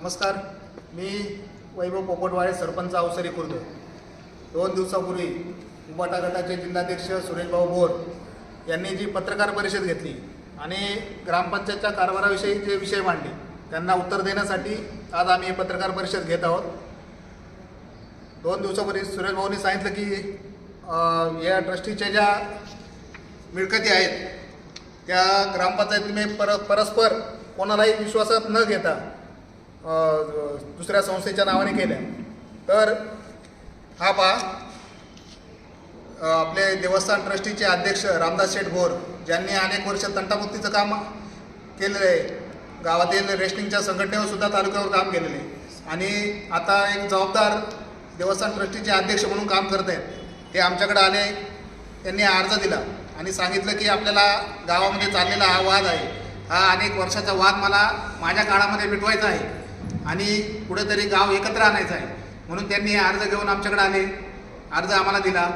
नमस्कार मी वैभव पोपटवाळे सरपंच अवसरी खुर्द. दोन दिवसापूर्वी उबाटा गटाचे जिल्हाध्यक्ष सुरेशभाऊ बोर यांनी जी पत्रकार परिषद घेतली आणि ग्रामपंचायतच्या कारभाराविषयी जे विषय मांडले त्यांना उत्तर देण्यासाठी आज आम्ही पत्रकार परिषद घेत आहोत. दोन दिवसापूर्वी सुरेशभाऊंनी सांगितलं की या ट्रस्टीच्या ज्या मिळकती आहेत त्या ग्रामपंचायतीने पर परस्पर कोणालाही विश्वासात न घेता दुसऱ्या संस्थेच्या नावाने केल्या. तर हा पहा. आपले देवस्थान ट्रस्टीचे अध्यक्ष रामदास शेठ भोर ज्यांनी अनेक वर्ष तंटामुक्तीचं काम केलेलं आहे. गावातील रेस्टिंगच्या संघटनेवर सुद्धा तालुक्यावर काम केलेले आहे. आणि आता एक जबाबदार देवस्थान ट्रस्टीचे अध्यक्ष म्हणून काम करत आहेत. ते आमच्याकडे आले त्यांनी अर्ज दिला आणि सांगितलं की आपल्याला गावामध्ये चाललेला हा वाद आहे. हा अनेक वर्षाचा वाद मला माझ्या काळामध्ये मिटवायचा आहे. आणि कुठेतरी गाव एकत्र आणायचं आहे. म्हणून त्यांनी हे अर्ज घेऊन आमच्याकडे आले. अर्ज आम्हाला दिला.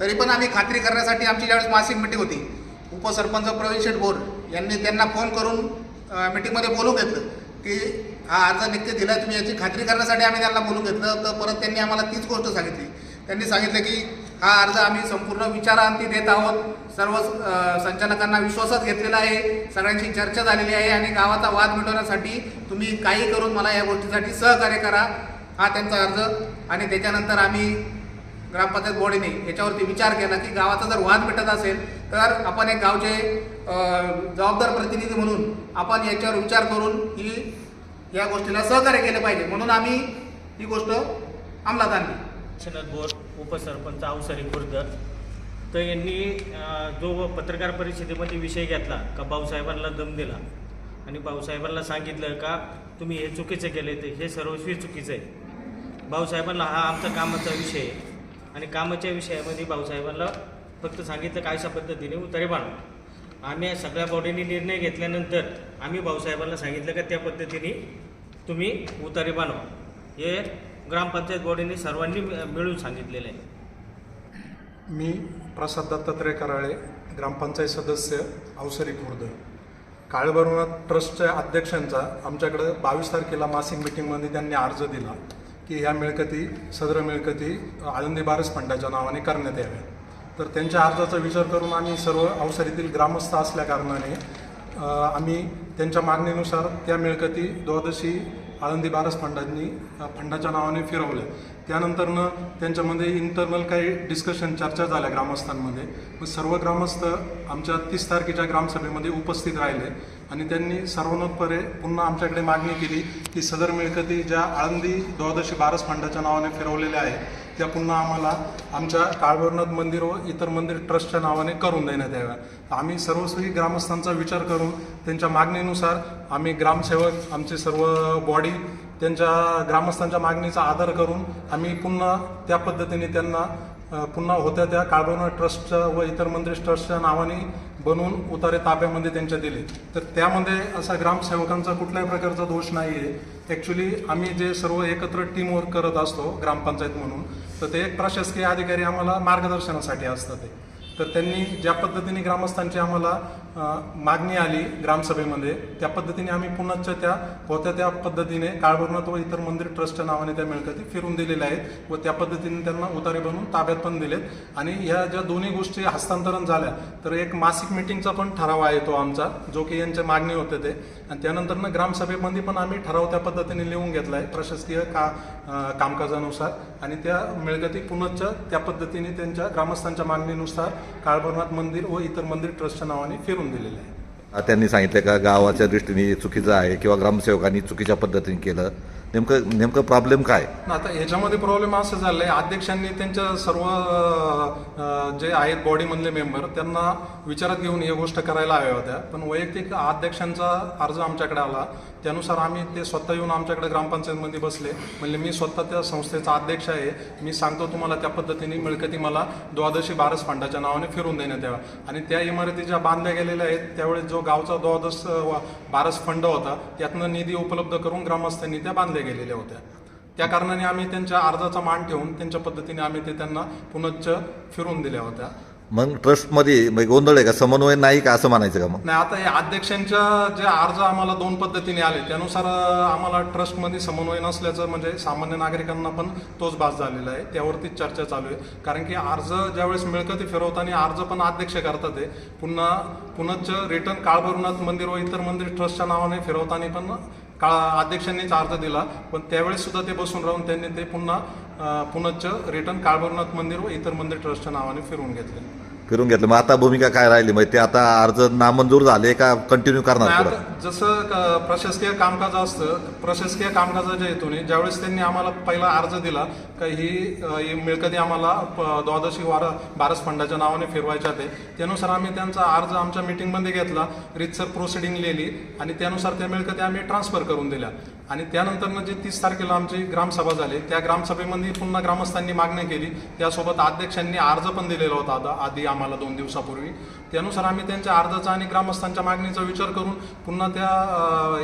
तरी पण आम्ही खात्री करण्यासाठी आमची ज्यावेळेस मासिक मिटिंग होती उपसरपंच प्रवीण शेटभोर यांनी त्यांना फोन करून मिटिंगमध्ये बोलून घेतलं की हा अर्ज नक्की दिला तुम्ही याची खात्री करण्यासाठी आम्ही त्यांना बोलून घेतलं. तर परत त्यांनी आम्हाला तीच गोष्ट सांगितली. त्यांनी सांगितलं की हा अर्ज आम्ही संपूर्ण विचारांती देत आहोत. सर्व संचालकांना विश्वासात घेतलेला आहे. सगळ्यांशी चर्चा झालेली आहे आणि गावाचा वाद मिटवण्यासाठी तुम्ही काही करून मला या गोष्टीसाठी सहकार्य करा. हा त्यांचा अर्ज. आणि त्याच्यानंतर आम्ही ग्रामपंचायत बॉडीने याच्यावरती विचार केला की गावाचा जर वाद मिटत असेल तर आपण एक गावचे जबाबदार प्रतिनिधी म्हणून आपण याच्यावर विचार करून ही या गोष्टीला सहकार्य केलं पाहिजे. म्हणून आम्ही ही गोष्ट अंमलात आणली. शरद बोर उपसरपंच अवसरी खुर्द तर यांनी जो पत्रकार परिषदेमध्ये विषय घेतला का भाऊसाहेबांना दम दिला आणि भाऊसाहेबांना सांगितलं का तुम्ही हे चुकीचं केले ते हे सर्वस्वी चुकीचं आहे. भाऊसाहेबांना हा आमचा कामाचा विषय आहे. आणि कामाच्या विषयामध्ये भाऊसाहेबांना फक्त सांगितलं काय अशा पद्धतीने उतारे बांधू आम्ही सगळ्या बॉडीने निर्णय घेतल्यानंतर आम्ही भाऊसाहेबांना सांगितलं का त्या पद्धतीने तुम्ही उतारे बांधवा हे ग्रामपंचायत बॉडीने सर्वांनी मिळून सांगितलेलं आहे. मी प्रसाद दत्तात्रय कराळे ग्रामपंचायत सदस्य अवसरी खुर्द. काळभैरवनाथ ट्रस्टच्या अध्यक्षांचा आमच्याकडं बावीस तारखेला मासिक मिटिंगमध्ये त्यांनी अर्ज दिला की ह्या मिळकती सदर मिळकती आळंदी बारस फंडाच्या नावाने करण्यात याव्या. तर त्यांच्या अर्जाचा विचार करून आम्ही सर्व अवसरीतील ग्रामस्थ असल्याकारणाने आम्ही त्यांच्या मागणीनुसार त्या मिळकती द्वादशी आळंदी बारस फंडांनी फंडाच्या नावाने फिरवल्या. त्यानंतरनं त्यांच्यामध्ये इंटरनल काही डिस्कशन चर्चा झाल्या ग्रामस्थांमध्ये. मग सर्व ग्रामस्थ आमच्या तीस तारखेच्या ग्रामसभेमध्ये उपस्थित राहिले आणि त्यांनी सर्वोन्नतपणे पुन्हा आमच्याकडे मागणी केली की सदर मिळकती ज्या आळंदी द्वादशी बारस फंडाच्या नावाने फिरवलेल्या आहेत त्या पुन्हा आम्हाला आमच्या काळभैरनाथ मंदिर व इतर मंदिर ट्रस्टच्या नावाने करून देण्यात याव्या. आम्ही सर्वस्वी ग्रामस्थांचा विचार करून त्यांच्या मागणीनुसार आम्ही ग्रामसेवक आमचे सर्व बॉडी त्यांच्या ग्रामस्थांच्या मागणीचा आदर करून आम्ही पुन्हा त्या पद्धतीने त्यांना पुन्हा होत्या त्या काळभैरवनाथ ट्रस्टच्या व इतर मंदिर ट्रस्टच्या नावाने बनवून उतारे ताब्यामध्ये त्यांच्या दिले. तर त्यामध्ये असा ग्रामसेवकांचा कुठल्याही प्रकारचा दोष नाही आहे ॲक्च्युली आम्ही जे सर्व एकत्र टीमवर्क करत असतो ग्रामपंचायत म्हणून तर ते एक प्रशासकीय अधिकारी आम्हाला मार्गदर्शनासाठी असतात ते. तर त्यांनी ज्या पद्धतीने ग्रामस्थांची आम्हाला मागणी आली ग्रामसभेमध्ये. त्या पद्धतीने आम्ही पुन्हा त्या होत्या त्या पद्धतीने काळभैरवनाथ व इतर मंदिर ट्रस्टच्या नावाने त्या मिळकती फिरून दिलेल्या आहेत व त्या पद्धतीने त्यांना उतारे बनवून ताब्यात पण दिलेत. आणि ह्या ज्या दोन्ही गोष्टी हस्तांतरण झाल्या तर एक मासिक मिटिंगचा पण ठराव आहे तो आमचा जो की यांच्या मागणी होते ते. आणि त्यानंतरनं ग्रामसभेमध्ये पण आम्ही ठराव त्या पद्धतीने लिहून घेतला आहे प्रशासकीय का कामकाजानुसार आणि त्या मिळकती पुनश्च त्या पद्धतीने त्यांच्या ग्रामस्थांच्या मागणीनुसार काळभरनाथ मंदिर व इतर मंदिर ट्रस्टच्या नावाने फिरून दिलेले आहे. त्यांनी सांगितलं का गावाच्या दृष्टीने चुकीचं आहे किंवा ग्रामसेवकांनी चुकीच्या पद्धतीने केलं. नेमकं नेमकं प्रॉब्लेम काय? आता ह्याच्यामध्ये प्रॉब्लेम असं झालंय अध्यक्षांनी त्यांच्या सर्व जे आहेत बॉडीमधले मेंबर त्यांना विचारात घेऊन हे गोष्ट करायला हव्या होत्या. पण वैयक्तिक अध्यक्षांचा अर्ज आमच्याकडे आला. त्यानुसार आम्ही ते स्वतः येऊन आमच्याकडे ग्रामपंचायतमध्ये बसले. म्हणजे मी स्वतः त्या संस्थेचा अध्यक्ष आहे. मी सांगतो तुम्हाला त्या पद्धतीने मिळकती मला द्वादशी बारस फंडाच्या नावाने फिरून देण्यात यावा. आणि त्या इमारती ज्या बांधल्या गेलेल्या आहेत त्यावेळेस जो गावचा द्वादश बारस फंड होता त्यातनं निधी उपलब्ध करून ग्रामस्थांनी त्या बांधल्या. गेलेल्या होत्या. त्या कारणाने आम्ही त्यांच्या अर्जाचा मान ठेवून त्यांच्या पद्धतीने आम्ही ते त्यांना पुनश्च फिरून दिल्या होत्या. मग ट्रस्टमध्ये गोंधळ आहे का? समन्वय नाही का? असं म्हणायचं का मग? नाही आता हे अध्यक्षांच्या जे अर्ज आम्हाला दोन पद्धतीने आले त्यानुसार आम्हाला ट्रस्टमध्ये समन्वय नसल्याचं म्हणजे सामान्य नागरिकांना पण तोच भास झालेला आहे. त्यावरतीच चर्चा चालू आहे. कारण की अर्ज ज्यावेळेस मिळकती फिरवताना अर्ज पण अध्यक्ष करतात आहे पुन्हा पुनच्च रिटर्न काळभैरवनाथ मंदिर व इतर मंदिर ट्रस्टच्या नावाने फिरवताना पण का अध्यक्षांनीच अर्ज दिला पण त्यावेळेस सुद्धा ते बसून राहून त्यांनी ते पुन्हा अं, पुनच्च रिटर्न काळभैरवनाथ मंदिर व इतर मंदिर ट्रस्टच्या नावाने फिरवून घेतले. फिरून घेतलं. मग आता भूमिका काय राहिली? मग ते आता अर्ज नामंजूर झाले का कंटिन्यू करणार जसं प्रशासकीय कामकाज असतं प्रशासकीय कामकाजाच्या हेतूने ज्यावेळेस त्यांनी आम्हाला पहिला अर्ज दिला काही ही मिळकती आम्हाला. प- द्वादशी वार बारस फंडाच्या नावाने फिरवायच्या ते. त्यानुसार आम्ही त्यांचा अर्ज आमच्या मीटिंगमध्ये घेतला. रितसर प्रोसिडिंग लिहिली. आणि त्यानुसार त्या मिळकती आम्ही ट्रान्सफर करून दिल्या. आणि त्यानंतर जे तीस तारखेला आमची ग्रामसभा झाली त्या ग्रामसभेमध्ये पुन्हा ग्रामस्थांनी मागणी केली. त्यासोबत अध्यक्षांनी अर्ज पण दिलेला होता आता आधी आम्हाला दोन दिवसापूर्वी. त्यानुसार आम्ही त्यांच्या अर्जाचा आणि ग्रामस्थांच्या मागणीचा विचार करून पुन्हा त्या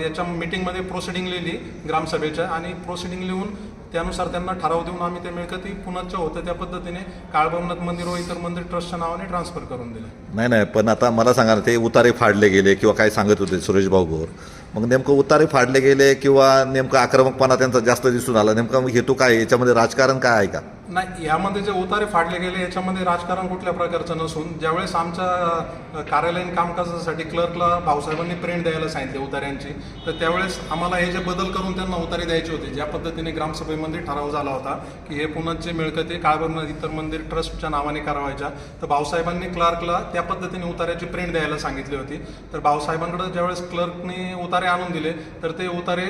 याच्या मीटिंगमध्ये प्रोसिडिंग लिहिली ग्रामसभेच्या आणि प्रोसिडिंग लिहून त्यानुसार त्यांना ठराव देऊन आम्ही ते मिळकती पुन्हाच्या होतं त्या पद्धतीने काळभवनाथ मंदिर व इतर मंदिर ट्रस्टच्या नावाने ट्रान्सफर करून दिले. नाही नाही पण आता मला सांगा ना ते उतारे फाडले गेले किंवा काय सांगत होते सुरेश भाऊ गोर? मग नेमकं उतारे फाडले गेले किंवा नेमकं आक्रमकपणा त्यांचा जास्त दिसून आला? नेमका हेतू काय याच्यामध्ये राजकारण काय आहे का? नाही यामध्ये जे उतारे फाडले गेले याच्यामध्ये राजकारण कुठल्या प्रकारचं नसून ज्यावेळेस आमच्या कार्यालयीन कामकाजासाठी क्लर्कला भाऊसाहेबांनी प्रिंट द्यायला सांगितले उतार्यांची तर त्यावेळेस आम्हाला हे जे बदल करून त्यांना उतारे द्यायचे होते ज्या पद्धतीने ग्रामसभेमध्ये ठराव झाला होता की हे पुनच्चे मिळकते काळभरण इतर मंदिर ट्रस्टच्या नावाने करावायच्या तर भाऊसाहेबांनी क्लर्कला त्या पद्धतीने उतार्याची प्रिंट द्यायला सांगितली होती. तर भाऊसाहेबांकडे ज्यावेळेस क्लर्कने उतारे आणून दिले तर ते उतारे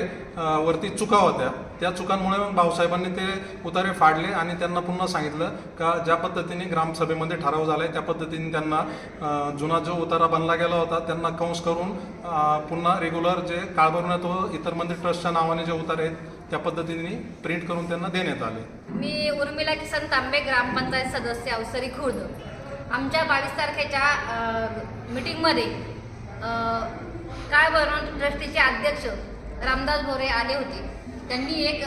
वरती चुका होत्या. त्या चुकांमुळे मग भाऊसाहेबांनी ते उतारे फाडले आणि त्यांना पुन्हा सांगितलं का ज्या पद्धतीने ग्रामसभेमध्ये ठराव झालाय त्या पद्धतीने त्यांना जुना जो उतारा बनला गेला होता त्यांना कंस करून पुन्हा रेग्युलर जे काळभरण्यात व इतर मंदिर ट्रस्टच्या नावाने जे उतारे आहेत त्या पद्धतीने प्रिंट करून त्यांना देण्यात आले. मी उर्मिला किसन तांबे ग्रामपंचायत सदस्य अवसरी खुर्द. आमच्या बावीस तारखेच्या मीटिंगमध्ये काय भरण ट्रस्टीचे अध्यक्ष रामदास भोरे आले होते. त्यांनी एक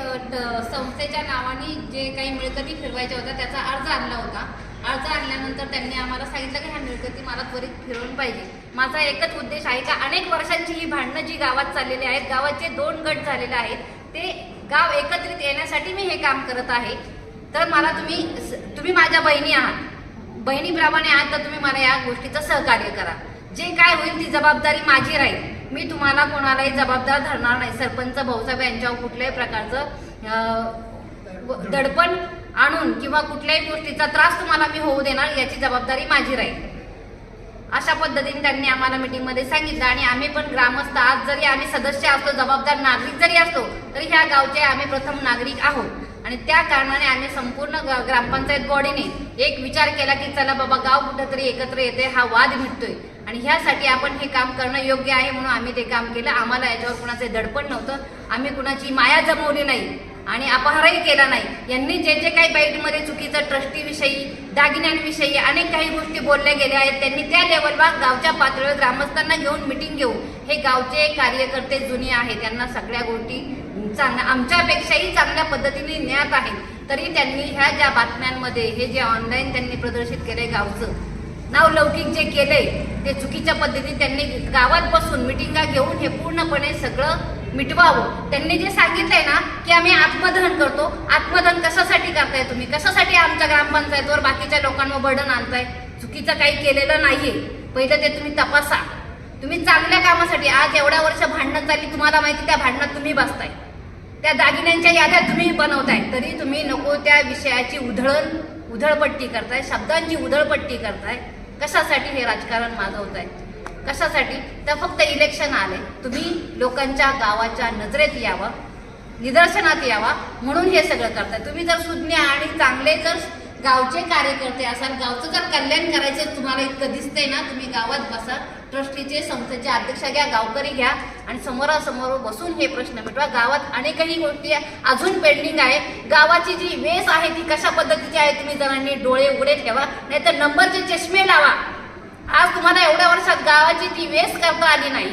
संस्थेच्या नावाने जे काही मिळकती फिरवायच्या होत्या त्याचा अर्ज आणला होता. अर्ज आणल्यानंतर त्यांनी आम्हाला सांगितलं की ह्या मिळकती मला त्वरित फिरवून पाहिजे. माझा एकच उद्देश आहे का अनेक वर्षांची ही भांडणं जी गावात चाललेली आहेत गावाचे दोन गट झालेले आहेत ते गाव एकत्रित येण्यासाठी मी हे काम करत आहे. तर मला तुम्ही तुम्ही माझ्या बहिणी आहात. बहिणीप्रमाणे आहात तर तुम्ही मला या गोष्टीचं सहकार्य करा. जे काय होईल ती जबाबदारी माझी राहील. मी तुम्हाला कोणालाही जबाबदार धरणार नाही. सरपंच भाऊसाहेब यांच्यावर कुठल्याही प्रकारचं व- दडपण आणून किंवा कुठल्याही गोष्टीचा त्रास तुम्हाला मी होऊ देणार याची जबाबदारी माझी राहील. अशा पद्धतीने त्यांनी आम्हाला मीटिंगमध्ये सांगितलं आणि आम्ही पण ग्रामस्थ आज जरी आम्ही सदस्य असतो जबाबदार नागरिक जरी असतो तरी ह्या गावचे आम्ही प्रथम नागरिक आहोत. आणि त्या कारणाने आम्ही संपूर्ण ग्रामपंचायत बॉडीने एक विचार केला की चला बाबा गाव कुठंतरी एकत्र येते हा वाद मिटतोय. आणि ह्यासाठी आपण हे काम करणं योग्य आहे म्हणून आम्ही ते काम केलं. आम्हाला याच्यावर कुणाचे दडपण नव्हतं. आम्ही कुणाची माया जमवली नाही आणि अपहारही केला नाही. यांनी जे जे काही बाईटमध्ये चुकीचं ट्रस्टीविषयी दागिन्यांविषयी अनेक काही गोष्टी बोलल्या गेल्या आहेत त्यांनी त्या लेवलवर गावच्या पातळीवर ग्रामस्थांना घेऊन मिटिंग घेऊ हे गावचे कार्यकर्ते जुने आहेत. त्यांना सगळ्या गोष्टी चांगल्या आमच्यापेक्षाही चांगल्या पद्धतीने ज्ञात आहेत. तरी त्यांनी ह्या ज्या बातम्यांमध्ये हे जे ऑनलाईन त्यांनी प्रदर्शित केलंय गावचं नावलौकिक जे केलंय ते चुकीच्या पद्धतीने त्यांनी गावात बसून मिटिंगा घेऊन हे पूर्णपणे सगळं मिटवावं. त्यांनी जे सांगितलंय ना की आम्ही आत्मदहन करतो. आत्मदहन कशासाठी करताय तुम्ही? कशासाठी आमच्या ग्रामपंचायतवर बाकीच्या लोकांवर बर्डन आणताय? चुकीचं काही केलेलं नाहीये. पहिलं ते तुम्ही तपासा. तुम्ही चांगल्या कामासाठी आज एवढ्या वर्ष भांडणं चालली तुम्हाला माहिती त्या भांडणात तुम्ही बसताय. त्या दागिन्यांच्या याद्या तुम्ही बनवताय. तरी तुम्ही नको त्या विषयाची उधळण उधळपट्टी करताय शब्दांची उधळपट्टी करताय. कशासाठी हे राजकारण माजवताय कशासाठी? तर फक्त इलेक्शन आले. तुम्ही लोकांच्या गावाच्या नजरेत यावं निदर्शनात यावा म्हणून हे सगळं करताय. तुम्ही जर सुज्ञ आणि चांगले जर गावचे कार्यकर्ते असाल गावचं जर कल्याण करायचं तुम्हाला इतकं दिसतंय ना तुम्ही गावात बसा. ट्रस्टीचे संस्थेचे अध्यक्ष घ्या गावकरी घ्या आणि समोरासमोर बसून हे प्रश्न मिटवा. गावात अनेकही गोष्टी अजून पेंडिंग आहे. गावाची जी वेस आहे ती कशा पद्धतीची आहे तुम्ही जणांनी डोळे उघडे ठेवा. नाहीतर नंबरचे चष्मे लावा. आज तुम्हाला एवढ्या वर्षात गावाची ती वेस करता आली नाही.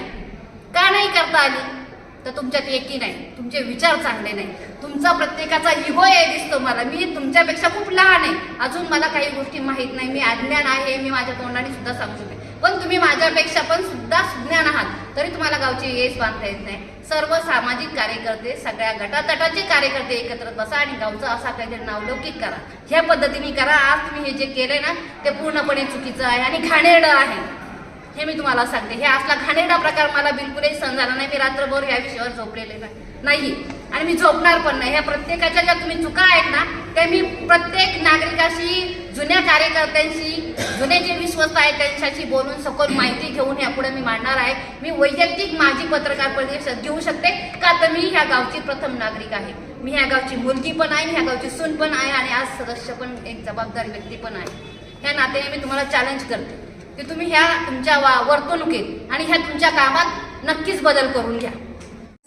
का नाही करता आली? तर तुमच्यात एकी नाही तुमचे विचार चांगले नाही. तुमचा प्रत्येकाचा इगो आहे दिसतो मला. मी तुमच्यापेक्षा खूप लहान आहे. अजून मला काही गोष्टी माहीत नाही. मी अज्ञान आहे मी माझ्या तोंडाने सुद्धा सांगू शकते पण तुम्ही माझ्यापेक्षा पण सुद्धा सुज्ञान आहात. तरी तुम्हाला गावची येस बांधता येत नाही. सर्व सामाजिक कार्यकर्ते सगळ्या गटातटाचे कार्यकर्ते एकत्र बसा आणि गावचं असा काहीतरी नावलौकिक करा. ह्या पद्धतीने करा. आज तुम्ही हे जे केलंय ना ते पूर्णपणे चुकीचं आहे आणि घाणेरडं आहे. हे मी तुम्हाला सांगते. हे असला घाणेरडा प्रकार मला बिलकुलही समजाला झाला नाही. मी रात्रभर या विषयावर झोपलेले नाही. नाही. आणि मी झोपणार पण नाही. ह्या प्रत्येकाच्या ज्या तुम्ही चुका आहेत ना त्या मी प्रत्येक नागरिकाशी जुन्या कार्यकर्त्यांशी जुने जे विश्वस्त आहेत त्यांच्याशी बोलून सखोल माहिती घेऊन यापुढे मी मांडणार आहे. मी वैयक्तिक माझी पत्रकार परिषद घेऊ शकते का? तर मी ह्या गावची प्रथम नागरिक आहे. मी ह्या गावची मुलगी पण आहे ह्या गावची सून पण आहे आणि आज सदस्य पण एक जबाबदार व्यक्ती पण आहे. ह्या नात्याने मी तुम्हाला चॅलेंज करते. की तुम्ही ह्या तुमच्या वा वर्तणुकीत आणि ह्या तुमच्या कामात नक्कीच बदल करून घ्या.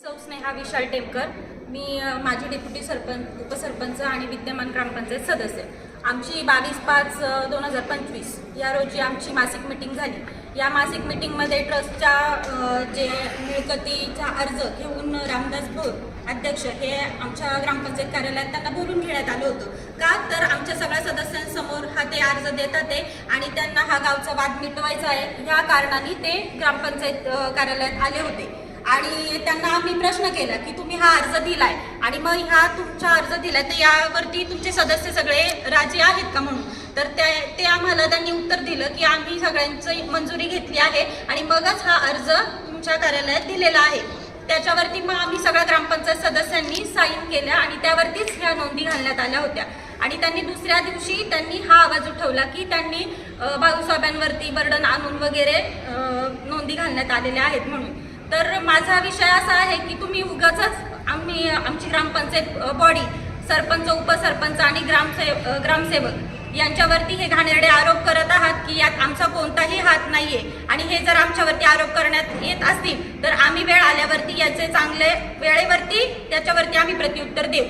सौ स्नेहा विशाल टेमकर मी माझी डेप्युटी सरपंच उपसरपंच आणि विद्यमान ग्रामपंचायत सदस्य. आमची बावीस पाच दोन हजार पंचवीस या रोजी आमची मासिक मिटिंग झाली. या मासिक मिटिंगमध्ये ट्रस्टच्या जे मिळकतीचा अर्ज घेऊन रामदास भोर अध्यक्ष हे आमच्या ग्रामपंचायत कार्यालयात त्यांना बोलून घेण्यात आलं होतं. का? तर आमच्या सगळ्या सदस्यांसमोर हा ते अर्ज देतात होते आणि त्यांना हा गावचा वाद मिटवायचा आहे. ह्या कारणाने ते ग्रामपंचायत कार्यालयात आले होते. आणि त्यांना आम्ही प्रश्न केला की तुम्ही हा अर्ज दिलाय. आणि मग ह्या तुमचा अर्ज दिलाय तर यावरती तुमचे सदस्य सगळे राजी आहेत का म्हणून? तर त्या ते आम्हाला त्यांनी उत्तर दिलं की आम्ही सगळ्यांची मंजुरी घेतली आहे आणि मगच हा अर्ज तुमच्या कार्यालयात दिलेला आहे. त्याच्यावरती मग आम्ही सगळ्या ग्रामपंचायत सदस्यांनी साईन केल्या आणि त्यावरतीच ह्या नोंदी घालण्यात आल्या होत्या. आणि त्यांनी दुसऱ्या दिवशी त्यांनी हा आवाज उठवला की त्यांनी अ, बर्डन आणून वगैरे नोंदी घालण्यात आलेल्या आहेत म्हणून. तर माझा विषय असा आहे की तुम्ही उगाच आम्ही आमची ग्रामपंचायत बॉडी सरपंच उपसरपंच आणि ग्रामसे ग्रामसेवक यांच्यावरती हे घाणेरडे आरोप करत आहात की यात आमचा कोणताही हात नाहीये. आणि हे जर आमच्यावरती आरोप करण्यात येत असतील तर आम्ही वेळ आल्यावरती याचे चांगले वेळेवरती त्याच्यावरती आम्ही प्रत्युत्तर देऊ.